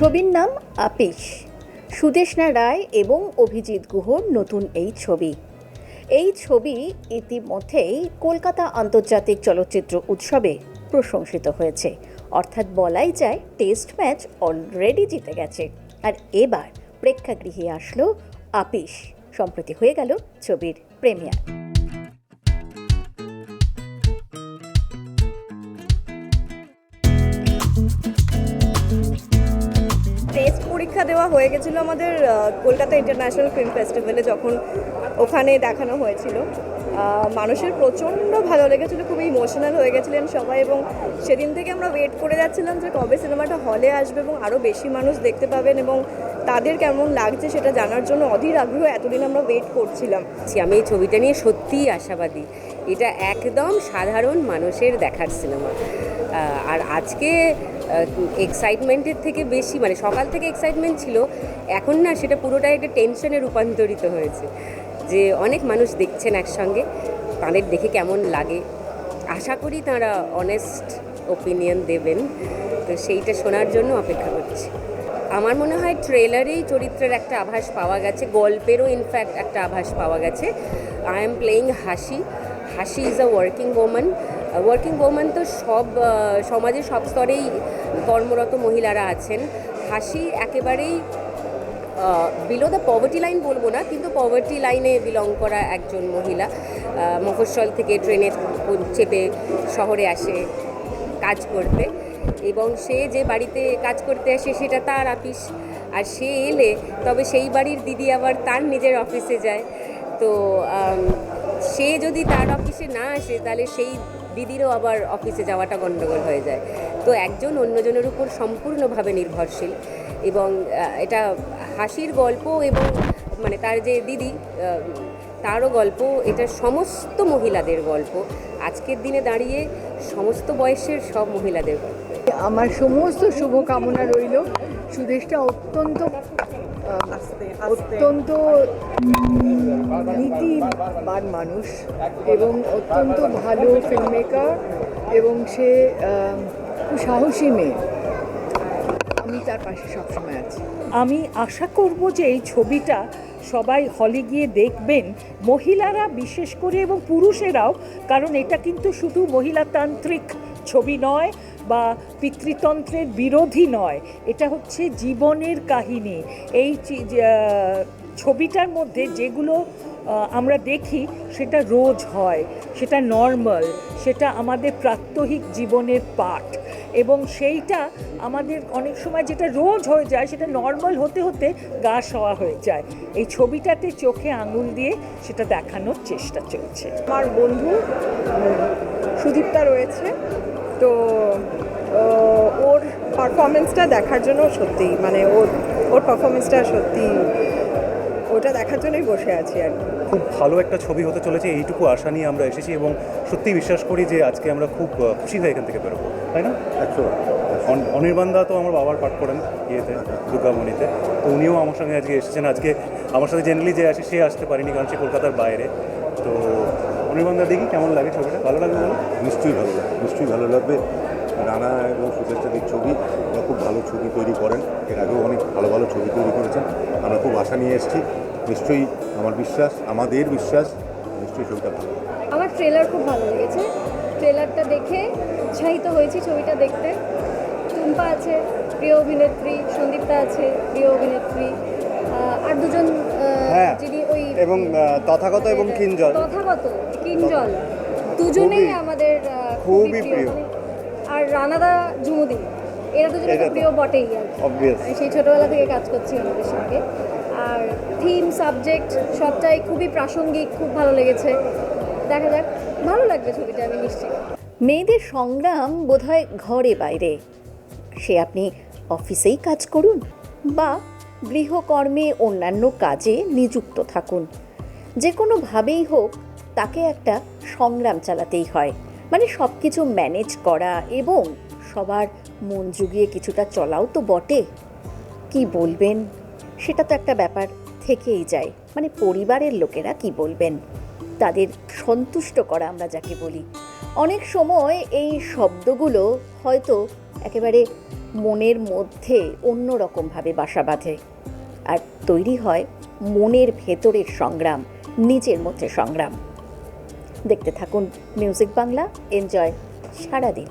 ছবির নাম আপিস। সুদেষ্ণা রায় এবং অভিজিৎ গুহর নতুন এই ছবি। এই ছবি ইতিমধ্যেই কলকাতা আন্তর্জাতিক চলচ্চিত্র উৎসবে প্রশংসিত হয়েছে। অর্থাৎ বলাই যায়, টেস্ট ম্যাচ অলরেডি জিতে গেছে। আর এবার প্রেক্ষাগৃহে আসলো আপিস। সম্প্রতি হয়ে গেল ছবির প্রেমিয়ার। পরীক্ষা দেওয়া হয়ে গেছিল আমাদের কলকাতা ইন্টারন্যাশনাল ফিল্ম ফেস্টিভ্যালে যখন ওখানে দেখানো হয়েছিল। মানুষের প্রচণ্ড ভালো লেগেছিলো খুবই ইমোশনাল হয়ে গেছিলেন সবাই এবং সেদিন থেকে আমরা ওয়েট করে যাচ্ছিলাম যে কবে সিনেমাটা হলে আসবে এবং আরও বেশি মানুষ দেখতে পাবেন এবং তাদের কেমন লাগছে সেটা জানার জন্য অধীর আগ্রহ এতদিন আমরা ওয়েট করছিলাম। আমি এই ছবিটা নিয়ে সত্যিই আশাবাদী। এটা একদম সাধারণ মানুষের দেখার সিনেমা। আর আজকে এক্সাইটমেন্টের থেকে বেশি মানে সকাল থেকে এক্সাইটমেন্ট ছিল, এখন না সেটা পুরোটাই একটা টেনশনে রূপান্তরিত হয়েছে। যে অনেক মানুষ দেখছেন একসঙ্গে, তাদের দেখে কেমন লাগে। আশা করি তারা অনেস্ট ওপিনিয়ন দেবেন। তো সেইটা শোনার জন্য অপেক্ষা করছি। আমার মনে হয় ট্রেলারেই চরিত্রের একটা আভাস পাওয়া গেছে, গল্পেরও ইনফ্যাক্ট একটা আভাস পাওয়া গেছে। I am playing Hasi Hasi is a working woman working woman তো সব সমাজে সব স্তরেই কর্মরত মহিলারা আছেন। হাসি একেবারেই বিলো দ্য পভার্টি লাইন বলব না, কিন্তু পভার্টি লাইনে বিলং করা একজন মহিলা। মফস্বল থেকে ট্রেনে চেপে শহরে আসে, কাজ করতে। এবং সে যে বাড়িতে কাজ করতে আসে সেটা তার আপিস আর সে এলে তবে সেই বাড়ির দিদি আবার তার নিজের অফিসে যায়। তো সে যদি তার অফিসে না আসে, তাহলে সেই দিদিরও আবার অফিসে যাওয়াটা গণ্ডগোল হয়ে যায়। তো একজন অন্যজনের উপর সম্পূর্ণভাবে নির্ভরশীল এবং এটা হাসির গল্প এবং মানে তার যে দিদি তারও গল্প, এটা সমস্ত মহিলাদের গল্প। আজকের দিনে দাঁড়িয়ে সমস্ত বয়সের সব মহিলাদের গল্প। আমার সমস্ত শুভকামনা রইল। সুদেশটা অত্যন্ত অত্যন্ত নীতিবান মানুষ এবং অত্যন্ত ভালো ফিল্ম মেকার এবং সে সাহসী মেয়ে। আমি তার পাশে সবসময় আছি। আমি আশা করব যে এই ছবিটা সবাই হলে গিয়ে দেখবেন, মহিলারা বিশেষ করে এবং পুরুষেরাও, কারণ এটা কিন্তু শুধু মহিলাতান্ত্রিক ছবি নয় বা পিতৃতন্ত্রের বিরোধী নয় এটা হচ্ছে জীবনের কাহিনী। এই ছবিটার মধ্যে যেগুলো আমরা দেখি সেটা রোজ হয় সেটা নর্মাল সেটা আমাদের প্রাত্যহিক জীবনের পাঠ। এবং সেইটা আমাদের অনেক সময় যেটা রোজ হয়ে যায় সেটা নর্মাল হতে হতে গা সওয়া হয়ে যায়। এই ছবিটাতে চোখে আঙুল দিয়ে সেটা দেখানোর চেষ্টা চলছে। আমার বন্ধু উম, সুদীপ্তা রয়েছে তো ওর পারফরমেন্সটা দেখার জন্য সত্যি মানে ওর ওর পারফরমেন্সটা সত্যি ওটা দেখার জন্যই বসে আছি আর কি। খুব ভালো একটা ছবি হতে চলেছে এইটুকু আশা নিয়ে আমরা এসেছি এবং সত্যি বিশ্বাস করি যে আজকে আমরা খুব খুশি হয়ে এখান থেকে বেরোবো তাই না? একশো অনির্বাণ দা তো আমার বাবার পাঠ করেন ইয়েতে দুর্গামণিতে তো উনিও আমার সঙ্গে আজকে এসেছেন। আজকে আমার সাথে জেনারেলি যে আসে সে আসতে পারেনি কারণ সে কলকাতার বাইরে। তো অনির্বাণ দা দেখি কেমন লাগে ছবিটা? ভালো লাগবে বলো? নিশ্চয়ই ভালো লাগবে নিশ্চয়ই ভালো লাগবে। রানা এবং সুচেষ্টাদির ছবি ওরা খুব ভালো ছবি তৈরি করেন। এর আগেও অনেক ভালো ভালো ছবি তৈরি করেছেন। আমরা খুব আশা নিয়ে এসেছি। নিশ্চয়ই আমার বিশ্বাস আমাদের বিশ্বাস নিশ্চয়ই ছবিটা ভালো। আমার ট্রেলার খুব ভালো লেগেছে। ট্রেলারটা দেখে উৎসাহিত হয়েছি ছবিটা দেখতে। টুম্পা আছে প্রিয় অভিনেত্রী সন্দীপ্তা আছে প্রিয় অভিনেত্রী। আর দুজন হ্যাঁ, যিনি ওই এবং তথাগত এবং কিঞ্জল। তথাগত কিঞ্জল। দুজনেই আমাদের খুবই প্রিয়। আর রানাদা ঝুমুদি এরা দুজনে এটা তো তো প্রিয় বটেই আর আমি সেই ছোটবেলা থেকে কাজ করছি ওনাদের সঙ্গে। আর থিম সাবজেক্ট সবটাই খুবই প্রাসঙ্গিক খুব ভালো লেগেছে। দেখা যাক ভালো লাগবে ছবিটা আমি নিশ্চিত। মেয়েদের সংগ্রাম বোধহয় ঘরে বাইরে। সে আপনি অফিসেই কাজ করুন বা গৃহকর্মে অন্যান্য কাজে নিযুক্ত থাকুন। যে কোনোভাবেই হোক তাকে একটা সংগ্রাম চালাতেই হয়। মানে সব কিছু ম্যানেজ করা এবং সবার মন জুগিয়ে কিছুটা চলাও তো বটে। কি বলবেন? সেটা তো একটা ব্যাপার থেকেই যায়। মানে পরিবারের লোকেরা কি বলবেন? তাদের সন্তুষ্ট করা আমরা যাকে বলি। অনেক সময় এই শব্দগুলো হয়তো একেবারে মনের মধ্যে অন্যরকমভাবে বাসা বাঁধে। আর তৈরি হয় মনের ভেতরের সংগ্রাম, নিজের মধ্যে সংগ্রাম। দেখতে থাকুন মিউজিক বাংলা এনজয় সারাদিন।